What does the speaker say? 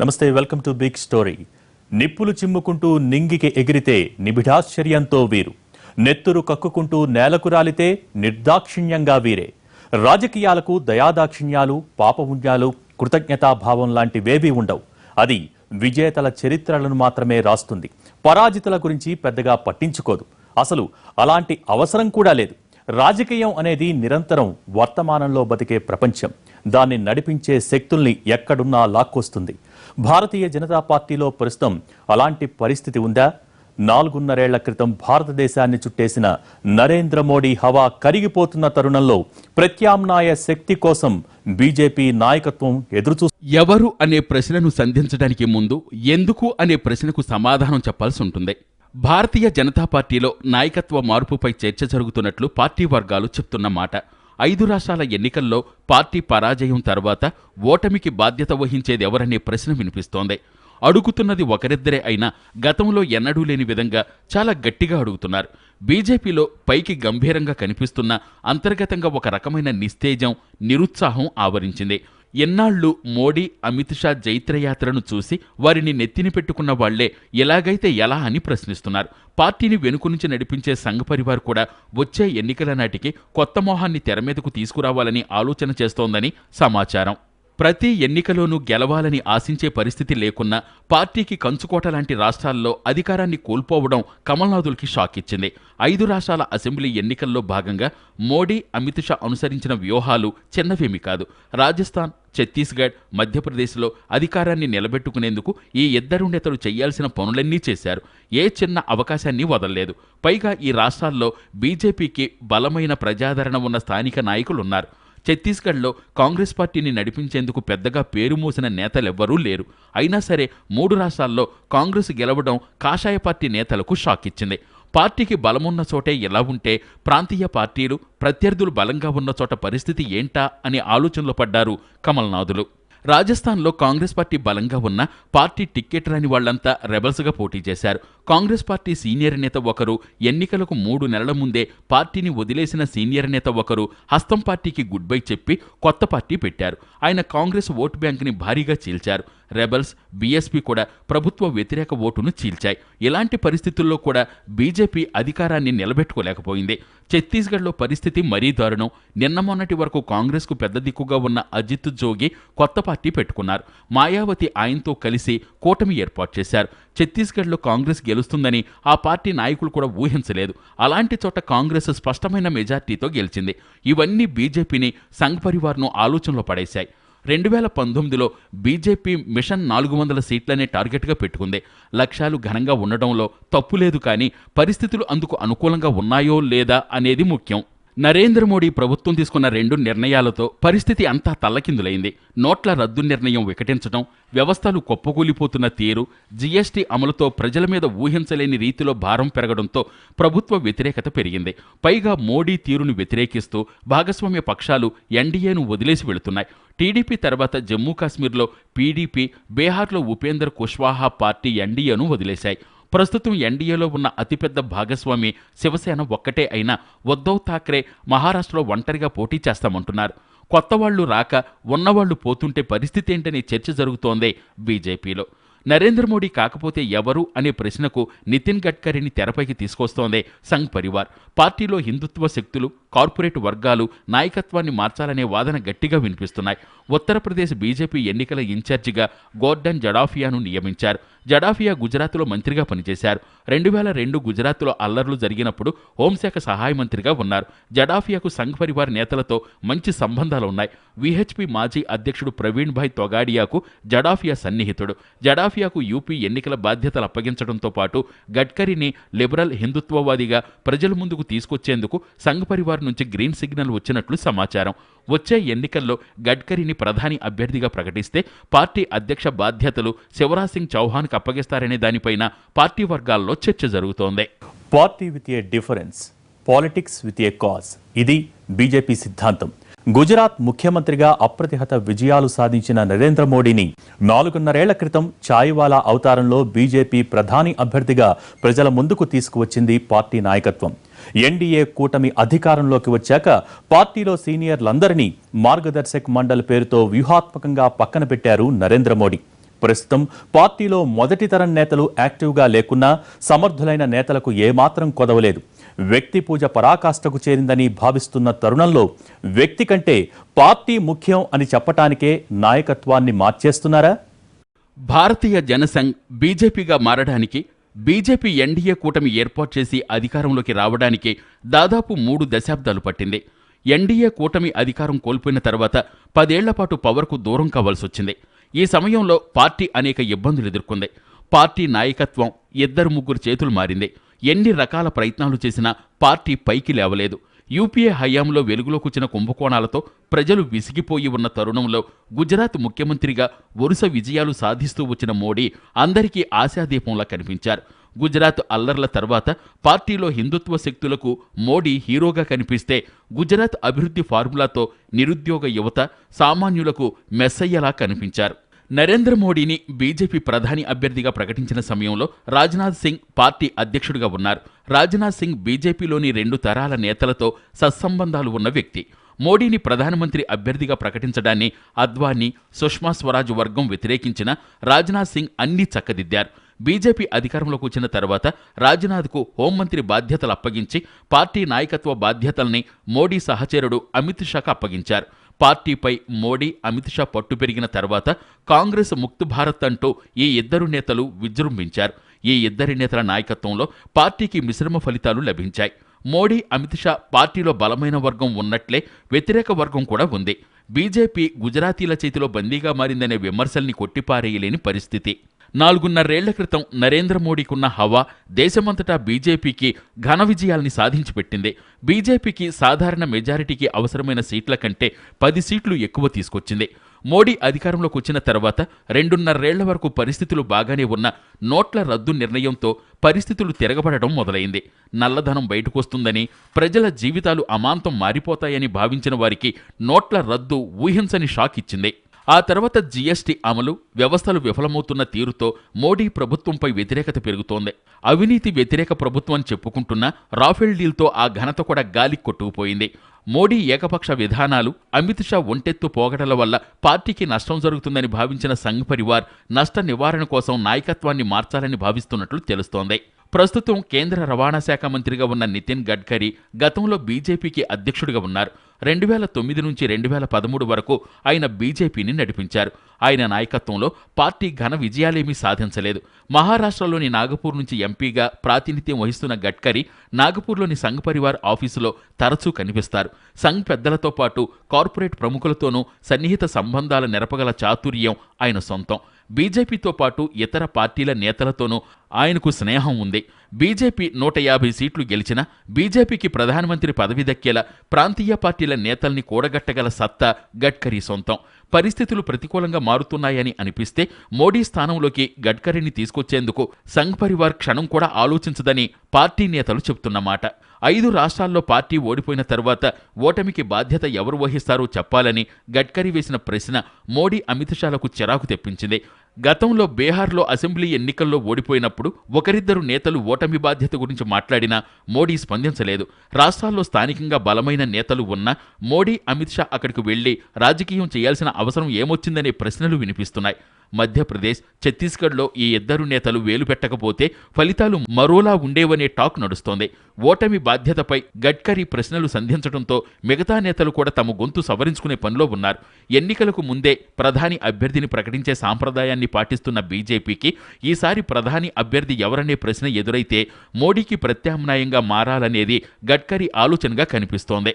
నమస్తే welcome to big story. నిప్పులు చిమ్ముకుంటూ నింగికి ఎగిరితే నిబిడాశ్చర్యంతో వీరు. నెత్తురు కక్కుకుంటూ నేలకు రాలితే నిర్దాక్షిణ్యంగా వీరే. రాజకీయాలకు దయాదాక్షిణ్యాలు పాపపుణ్యాలు కృతజ్ఞతాభావం లాంటివేవీ ఉండవు. అది విజేతల చరిత్రలను మాత్రమే రాస్తుంది. పరాజితుల గురించి పెద్దగా పట్టించుకోదు. అసలు అలాంటి అవసరం కూడా లేదు. రాజకీయం అనేది నిరంతరం వర్తమానంలో బతికే ప్రపంచం. దాన్ని నడిపించే శక్తుల్ని ఎక్కడున్నా లాక్కొస్తుంది. భారతీయ జనతా పార్టీలో ప్రస్తుతం అలాంటి పరిస్థితి ఉందా? నాలుగున్నరేళ్ళ క్రితం భారతదేశాన్ని చుట్టేసిన నరేంద్ర మోడీ హవా కరిగిపోతున్న తరుణంలో ప్రత్యామ్నాయ శక్తి కోసం బీజేపీ నాయకత్వం ఎదురుచూ ఎవరు అనే ప్రశ్నను సంధించడానికి ముందు ఎందుకు అనే ప్రశ్నకు సమాధానం చెప్పాల్సి ఉంటుంది. భారతీయ జనతా పార్టీలో నాయకత్వ మార్పుపై చర్చ జరుగుతున్నట్లు పార్టీ వర్గాలు చెప్తున్న మాట. ఐదు రాష్ట్రాల ఎన్నికల్లో పార్టీ పరాజయం తర్వాత ఓటమికి బాధ్యత వహించేది ఎవరనే ప్రశ్న వినిపిస్తోంది. అడుగుతున్నది ఒకరిద్దరే అయినా గతంలో ఎన్నడూ లేని విధంగా చాలా గట్టిగా అడుగుతున్నారు. బీజేపీలో పైకి గంభీరంగా కనిపిస్తున్న అంతర్గతంగా ఒక రకమైన నిస్తేజం నిరుత్సాహం ఆవరించింది. ఎన్నాళ్ళు మోడీ అమిత్ షా జైత్రయాత్రను చూసి వారిని నెత్తిని పెట్టుకున్న వాళ్ళే ఎలాగైతే ఎలా అని ప్రశ్నిస్తున్నారు. పార్టీని వెనుక నుంచి నడిపించే సంఘ పరివార్ కూడా వచ్చే ఎన్నికల నాటికి కొత్త మోహాన్ని తెర మీదకు తీసుకురావాలని ఆలోచన చేస్తోందని సమాచారం. ప్రతి ఎన్నికలోనూ గెలవాలని ఆశించే పరిస్థితి లేకున్నా పార్టీకి కంచుకోట లాంటి రాష్ట్రాల్లో అధికారాన్ని కోల్పోవడం కమల్నాథులకి షాక్ ఇచ్చింది. ఐదు రాష్ట్రాల అసెంబ్లీ ఎన్నికల్లో భాగంగా మోడీ అమిత్ షా అనుసరించిన వ్యూహాలు చిన్నవేమి కాదు. రాజస్థాన్ ఛత్తీస్గఢ్ మధ్యప్రదేశ్లో అధికారాన్ని నిలబెట్టుకునేందుకు ఈ ఇద్దరు నేతలు చేయాల్సిన పనులన్నీ చేశారు. ఏ చిన్న అవకాశాన్ని వదలలేదు. పైగా ఈ రాష్ట్రాల్లో బీజేపీకి బలమైన ప్రజాదరణ ఉన్న స్థానిక నాయకులున్నారు. ఛత్తీస్గఢ్లో కాంగ్రెస్ పార్టీని నడిపించేందుకు పెద్దగా పేరు మోసిన నేతలెవ్వరూ లేరు. అయినా సరే మూడు రాష్ట్రాల్లో కాంగ్రెస్ గెలవడం కాషాయ పార్టీ నేతలకు షాక్ ఇచ్చింది పార్టీకి బలమున్న చోటే ఎలా ఉంటే ప్రాంతీయ పార్టీలు ప్రత్యర్థులు బలంగా ఉన్న చోట పరిస్థితి ఏంటా అనే ఆలోచనలో పడ్డారు కమల్నాథులు. రాజస్థాన్లో కాంగ్రెస్ పార్టీ బలంగా ఉన్న పార్టీ టిక్కెట్ రాని వాళ్ళంతా రెబల్స్గా పోటీ చేశారు. కాంగ్రెస్ పార్టీ సీనియర్ నేత ఒకరు ఎన్నికలకు మూడు నెలల ముందే పార్టీని వదిలేసిన సీనియర్ నేత ఒకరు హస్తం పార్టీకి గుడ్ బై చెప్పి కొత్త పార్టీ పెట్టారు. ఆయన కాంగ్రెస్ ఓటు బ్యాంకుని భారీగా చీల్చారు. రెబల్స్ బీఎస్పీ కూడా ప్రభుత్వ వ్యతిరేక ఓటును చీల్చాయి. ఇలాంటి పరిస్థితుల్లో కూడా బీజేపీ అధికారాన్ని నిలబెట్టుకోలేకపోయింది. ఛత్తీస్గఢ్లో పరిస్థితి మరీ దారుణం. నిన్న మొన్నటి వరకు కాంగ్రెస్కు పెద్ద దిక్కుగా ఉన్న అజిత్ జోగి కొత్త పార్టీ పెట్టుకున్నారు. మాయావతి ఆయనతో కలిసి కూటమి ఏర్పాటు చేశారు. ఛత్తీస్గఢ్లో కాంగ్రెస్ గెలుస్తుందని ఆ పార్టీ నాయకులు కూడా ఊహించలేదు. అలాంటి చోట కాంగ్రెస్ స్పష్టమైన మెజార్టీతో గెలిచింది. ఇవన్నీ బీజేపీని సంఘ్ పరివార్ను ఆలోచనలో పడేశాయి. రెండు వేల పంతొమ్మిదిలో బీజేపీ మిషన్ నాలుగు వందల సీట్లనే టార్గెట్గా పెట్టుకుంది. లక్ష్యాలు ఘనంగా ఉండడంలో తప్పు లేదు కానీ పరిస్థితులు అందుకు అనుకూలంగా ఉన్నాయో లేదా అనేది ముఖ్యం. నరేంద్ర మోడీ ప్రభుత్వం తీసుకున్న రెండు నిర్ణయాలతో పరిస్థితి అంతా తల్లకిందులైంది. నోట్ల రద్దు నిర్ణయం వికటించడం వ్యవస్థలు కొప్పకూలిపోతున్న తీరు జీఎస్టీ అమలుతో ప్రజల మీద ఊహించలేని రీతిలో భారం పెరగడంతో ప్రభుత్వ వ్యతిరేకత పెరిగింది. పైగా మోడీ తీరును వ్యతిరేకిస్తూ భాగస్వామ్య పక్షాలు ఎన్డీఏను వదిలేసి వెళుతున్నాయి. టీడీపీ తర్వాత జమ్మూ కాశ్మీర్లో పీడీపీ బీహార్లో ఉపేందర్ కుష్వాహా పార్టీ ఎన్డీఏను వదిలేశాయి. ప్రస్తుతం ఎన్డీఏలో ఉన్న అతిపెద్ద భాగస్వామి శివసేన ఒక్కటే అయిన ఉద్ధవ్ థాక్రే మహారాష్ట్రలో ఒంటరిగా పోటీ చేస్తామంటున్నారు. కొత్తవాళ్ళు రాక ఉన్నవాళ్ళు పోతుంటే పరిస్థితి ఏంటనే చర్చ జరుగుతోంది బీజేపీలో. నరేంద్ర మోడీ కాకపోతే ఎవరు అనే ప్రశ్నకు నితిన్ గడ్కరీని తెరపైకి తీసుకొస్తోందే సంఘ్ పరివార్. పార్టీలో హిందుత్వ శక్తులు కార్పొరేట్ వర్గాలు నాయకత్వాన్ని మార్చాలనే వాదన గట్టిగా వినిపిస్తున్నాయి. ఉత్తరప్రదేశ్ బీజేపీ ఎన్నికల ఇన్ఛార్జిగా గోర్డన్ జడాఫియాను నియమించారు. జడాఫియా గుజరాత్లో మంత్రిగా పనిచేశారు. రెండు వేల రెండు గుజరాత్లో అల్లర్లు జరిగినప్పుడు హోంశాఖ సహాయ మంత్రిగా ఉన్నారు. జడాఫియాకు సంఘ్ పరివార్ నేతలతో మంచి సంబంధాలు ఉన్నాయి. విహెచ్పి మాజీ అధ్యక్షుడు ప్రవీణ్ భాయ్ తొగాడియాకు జడాఫియా సన్నిహితుడు. జడాఫియాకు యూపీ ఎన్నికల బాధ్యతలు అప్పగించడంతో పాటు గడ్కరీని లిబరల్ హిందుత్వవాదిగా ప్రజల ముందుకు తీసుకొచ్చేందుకు సంఘ్ పరివార్ నుంచి గ్రీన్ సిగ్నల్ వచ్చినట్లు సమాచారం. వచ్చే ఎన్నికల్లో గడ్కరీని ప్రధాని అభ్యర్థిగా ప్రకటిస్తే పార్టీ అధ్యక్ష బాధ్యతలు శివరాజ్ సింగ్ చౌహాన్కు అప్పగిస్తారనే దానిపైన పార్టీ వర్గాల్లో చర్చ జరుగుతోంది. Party with a difference politics with a cause ఇది బీజేపీ సిద్ధాంతం. గుజరాత్ ముఖ్యమంత్రిగా అప్రతిహత విజయాలు సాధించిన నరేంద్ర మోడీని నాలుగున్నరేళ్ళ క్రితం చాయివాలా అవతారంలో బీజేపీ ప్రధాని అభ్యర్థిగా ప్రజల ముందుకు తీసుకువచ్చింది పార్టీ నాయకత్వం. ఎన్డీఏ కూటమి అధికారంలోకి వచ్చాక పార్టీలో సీనియర్లందరినీ మార్గదర్శక్ మండలి పేరుతో వ్యూహాత్మకంగా పక్కన పెట్టారు నరేంద్ర మోడీ. ప్రస్తుతం పార్టీలో మొదటి తరం నేతలు యాక్టివ్గా లేకున్నా సమర్థులైన నేతలకు ఏమాత్రం కొదవలేదు. వ్యక్తి పూజ పరాకాష్ఠకు చేరిందని భావిస్తున్న తరుణంలో వ్యక్తి కంటే పార్టీ ముఖ్యం అని చెప్పటానికే నాయకత్వాన్ని మార్చేస్తున్నారా? భారతీయ జనసంఘ్ బీజేపీగా మారడానికి బీజేపీ ఎన్డీఏ కూటమి ఏర్పాటు చేసి అధికారంలోకి రావడానికి దాదాపు మూడు దశాబ్దాలు పట్టింది. ఎన్డీఏ కూటమి అధికారం కోల్పోయిన తర్వాత పదేళ్ళపాటు పవర్కు దూరం కావాల్సొచ్చింది. ఈ సమయంలో పార్టీ అనేక ఇబ్బందులు ఎదుర్కొంది. పార్టీ నాయకత్వం ఇద్దరు ముగ్గురు చేతులు మారింది. ఎన్ని రకాల ప్రయత్నాలు చేసినా పార్టీ పైకి లేవలేదు. యూపీఏ హయాంలో వెలుగులోకి వచ్చిన కుంభకోణాలతో ప్రజలు విసిగిపోయి ఉన్న తరుణంలో గుజరాత్ ముఖ్యమంత్రిగా వరుస విజయాలు సాధిస్తూ వచ్చిన మోడీ అందరికీ ఆశాదీపంలా కనిపించారు. గుజరాత్ అల్లర్ల తర్వాత పార్టీలో హిందుత్వ శక్తులకు మోడీ హీరోగా కనిపిస్తే గుజరాత్ అభివృద్ధి ఫార్ములాతో నిరుద్యోగ యువత సామాన్యులకు మెస్సయ్యలా కనిపించారు. నరేంద్ర మోడీని బీజేపీ ప్రధాని అభ్యర్థిగా ప్రకటించిన సమయంలో రాజ్నాథ్ సింగ్ పార్టీ అధ్యక్షుడిగా ఉన్నారు. రాజ్నాథ్ సింగ్ బీజేపీలోని రెండు తరాల నేతలతో సత్సంబంధాలు ఉన్న వ్యక్తి. మోడీని ప్రధానమంత్రి అభ్యర్థిగా ప్రకటించడాన్ని అద్వానీ సుష్మా స్వరాజ్ వర్గం వ్యతిరేకించిన రాజ్నాథ్ సింగ్ అన్ని చక్కదిద్దారు. బీజేపీ అధికారంలోకి వచ్చిన తర్వాత రాజ్నాథ్కు హోంమంత్రి బాధ్యతలు అప్పగించి పార్టీ నాయకత్వ బాధ్యతల్ని మోడీ సహచరుడు అమిత్ షాకు అప్పగించారు. పార్టీపై మోడీ అమిత్ షా పట్టు పెరిగిన తర్వాత కాంగ్రెస్ ముక్త్ భారత్ అంటూ ఈ ఇద్దరు నేతలు విజృంభించారు. ఈ ఇద్దరి నేతల నాయకత్వంలో పార్టీకి మిశ్రమ ఫలితాలు లభించాయి. మోడీ అమిత్ షా పార్టీలో బలమైన వర్గం ఉన్నట్లే వ్యతిరేక వర్గం కూడా ఉంది. బీజేపీ గుజరాతీల చేతిలో బందీగా మారిందనే విమర్శల్ని కొట్టిపారేయలేని పరిస్థితి. నాలుగున్నరేళ్ళ క్రితం నరేంద్ర మోడీకున్న హవా దేశమంతటా బీజేపీకి ఘన విజయాల్ని సాధించి పెట్టింది బీజేపీకి సాధారణ మెజారిటీకి అవసరమైన సీట్ల కంటే పది సీట్లు ఎక్కువ తీసుకొచ్చింది. మోడీ అధికారంలోకి వచ్చిన తర్వాత రెండున్నరేళ్ళ వరకు పరిస్థితులు బాగానే ఉన్న నోట్ల రద్దు నిర్ణయంతో పరిస్థితులు తిరగబడడం మొదలైంది. నల్లధనం బయటకొస్తుందని ప్రజల జీవితాలు అమాంతం మారిపోతాయని భావించిన వారికి నోట్ల రద్దు ఊహించని షాక్ ఇచ్చింది. ఆ తర్వాత జీఎస్టీ అమలు వ్యవస్థలు విఫలమవుతున్న తీరుతో మోడీ ప్రభుత్వంపై వ్యతిరేకత పెరుగుతోంది. అవినీతి వ్యతిరేక ప్రభుత్వం చెప్పుకుంటున్న రాఫెల్ డీల్తో ఆ ఘనత కూడా గాలి కొట్టుకుపోయింది. మోడీ ఏకపక్ష విధానాలు అమిత్ షా ఒంటెత్తు పోగటల వల్ల పార్టీకి నష్టం జరుగుతుందని భావించిన సంఘ్ పరివార్ నష్ట నివారణ కోసం నాయకత్వాన్ని మార్చాలని భావిస్తున్నట్లు తెలుస్తోంది. ప్రస్తుతం కేంద్ర రవాణా శాఖ మంత్రిగా ఉన్న నితిన్ గడ్కరీ గతంలో బీజేపీకి అధ్యక్షుడిగా ఉన్నారు. రెండు వేల తొమ్మిది నుంచి రెండు వేల పదమూడు వరకు ఆయన బీజేపీని నడిపించారు. ఆయన నాయకత్వంలో పార్టీ ఘన విజయాలేమీ సాధించలేదు. మహారాష్ట్రలోని నాగపూర్ నుంచి ఎంపీగా ప్రాతినిధ్యం వహిస్తున్న గడ్కరీ నాగపూర్లోని సంఘ్ పరివార్ ఆఫీసులో తరచూ కనిపిస్తారు. సంఘ్ పెద్దలతో పాటు కార్పొరేట్ ప్రముఖులతోనూ సన్నిహిత సంబంధాల నెరపగల చాతుర్యం ఆయన సొంతం. బీజేపీతో పాటు ఇతర పార్టీల నేతలతోనూ ఆయనకు స్నేహం ఉంది. బీజేపీ నూట యాభై సీట్లు గెలిచినా బీజేపీకి ప్రధానమంత్రి పదవి దక్కేలా ప్రాంతీయ పార్టీల నేతల్ని కూడగట్టగల సత్తా గడ్కరీ సొంతం. పరిస్థితులు ప్రతికూలంగా మారుతున్నాయని అనిపిస్తే మోడీ స్థానంలోకి గడ్కరీని తీసుకొచ్చేందుకు సంఘ్ పరివార్ క్షణం కూడా ఆలోచించదని పార్టీ నేతలు చెబుతున్నమాట ఐదు రాష్ట్రాల్లో పార్టీ ఓడిపోయిన తర్వాత ఓటమికి బాధ్యత ఎవరు వహిస్తారో చెప్పాలని గడ్కరీ వేసిన ప్రశ్న మోడీ అమిత్ షాలకు చిరాకు తెప్పించింది. గతంలో బీహార్లో అసెంబ్లీ ఎన్నికల్లో ఓడిపోయినప్పుడు ఒకరిద్దరు నేతలు ఓటమి బాధ్యత గురించి మాట్లాడినా మోడీ స్పందించలేదు. రాష్ట్రాల్లో స్థానికంగా బలమైన నేతలు ఉన్నా మోడీ అమిత్ షా అక్కడికి వెళ్ళి రాజకీయం చేయాల్సిన అవసరం ఏమొచ్చిందనే ప్రశ్నలు వినిపిస్తున్నాయి. మధ్యప్రదేశ్ ఛత్తీస్గఢ్లో ఈ ఇద్దరు నేతలు వేలు పెట్టకపోతే ఫలితాలు మరోలా ఉండేవనే టాక్ నడుస్తోంది. ఓటమి బాధ్యతపై గడ్కరీ ప్రశ్నలు సంధించడంతో మిగతా నేతలు కూడా తమ గొంతు సవరించుకునే పనిలో ఉన్నారు. ఎన్నికలకు ముందే ప్రధాని అభ్యర్థిని ప్రకటించే సాంప్రదాయాన్ని పాటిస్తున్న బీజేపీకి ఈసారి ప్రధాని అభ్యర్థి ఎవరనే ప్రశ్న ఎదురైతే మోడీకి ప్రత్యామ్నాయంగా మారాలనేది గడ్కరీ ఆలోచనగా కనిపిస్తోంది.